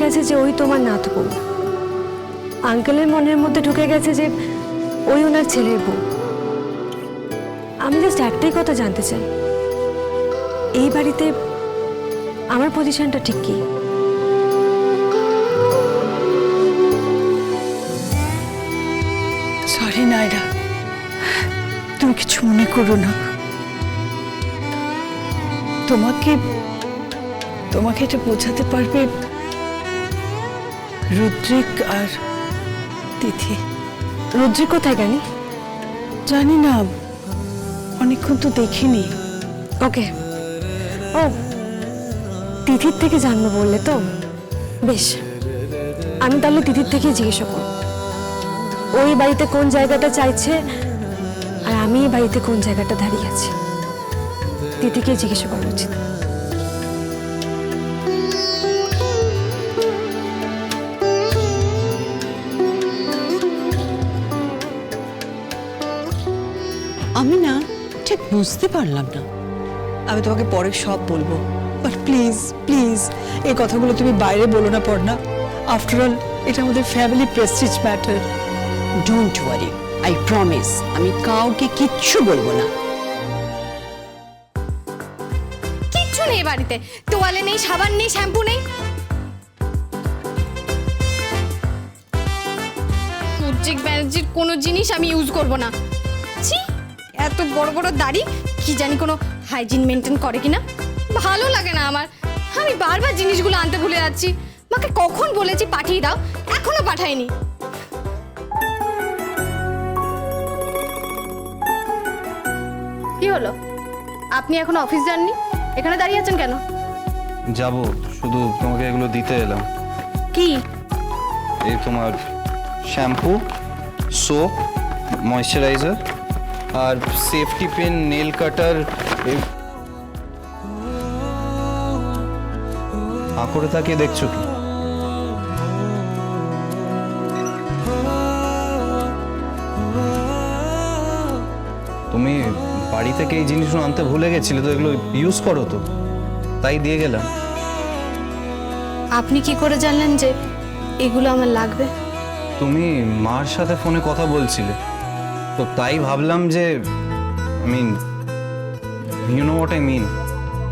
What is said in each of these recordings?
গেছে যে ওই তোমার নাত বউ আঙ্কেলের মনের মধ্যে ঢুকে গেছে যে ওই ওনার ছেলের বউ। আমি জাস্ট একটাই কথা জানতে চাই। এই বাড়িতে আমার পজিশনটা ঠিক কি? সরি নাইরা তুমি কিছু মনে করো না। তোমাকে তোমাকে এটা বোঝাতে পারবে রুদ্রিক আর তিথি। রুদ্রিক কোথায়, গেনি? জানি না। অনেকক্ষণ তো দেখিনি। ওকে। ও, তিথির থেকে জানব বললে তো? বেশ। আমি তাহলে তিথির থেকে জিজ্ঞাসা করব। ওই বাড়িতে কোন জায়গাটা চাইছে? আর আমি এই বাড়িতে কোন জায়গাটা দাঁড়িয়ে আছি? তিথিকে জিজ্ঞাসা করা উচিত। আমি না ঠিক বুঝতে পারলাম না। আমি তোমাকে পরে সব বলব। বাট প্লিজ প্লিজ এই কথাগুলো তুমি বাইরে বলো না পড়না আফটার অল এটা আমাদের family prestige matter don't worry I promise আমি কাউকে কিচ্ছু বলব না। কিচ্ছু নেই বাড়িতে। তোয়ালে নেই সাবান নেই শ্যাম্পু নেই। সূর্যিক ব্যানার্জির কোনো জিনিস আমি ইউজ করব না। এত বড় বড় দাড়ি? কি জানি কোনো হাইজিন মেনটেন করে কিনা? ভালো লাগে না আমার। আমি বারবার জিনিসগুলো আনতে ভুলে যাচ্ছি। মাকে কখন বলেছি পাঠিয়ে দাও? এখনও পাঠায়নি। কি হলো? আপনি এখন অফিস যাননি? এখানে দাঁড়িয়ে আছেন কেন? যাব শুধু তোমাকে এগুলো দিতে এলাম। কি? এই তোমার শ্যাম্পু সোপ ময়শ্চারাইজার আর সেফটি পেন নেল কাটার আঁকড়ে তাকিয়ে দেখছ কি? তুমি বাড়ি থেকে এই জিনিসগুলো আনতে ভুলে গেছিলে তো এগুলো ইউজ করো তো। তাই দিয়ে গেলাম। আপনি কি করে জানলেন যে এগুলো আমার লাগবে? তুমি মার সাথে ফোনে কথা বলছিলে। তো তাই ভাবলাম যে mean you know what I mean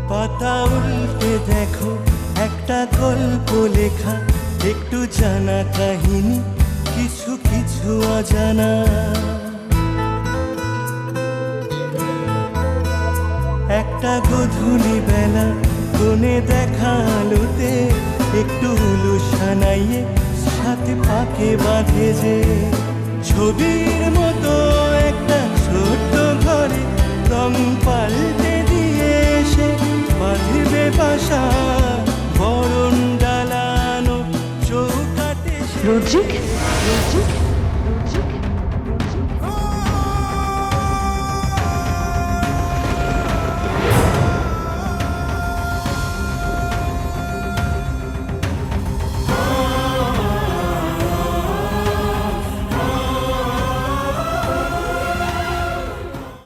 পাতা উল্টে দেখো, একটা গল্প লেখা, একটু জানা কাহিনী, কিছু কিছু অজানা। একটা গধূলি বেলা কোণে দেখা আলোতে, একটু হুলু সানাইয়ে, সাথে পাকে বাঁধে যে। ছবির মতো একটা ছোট্ট ঘরে রং পাল্টে দিয়ে এসে বাঁধবে বাসা বরণ ডালানো চৌকাতে সে- রুদ্রিক? রুদ্রিক?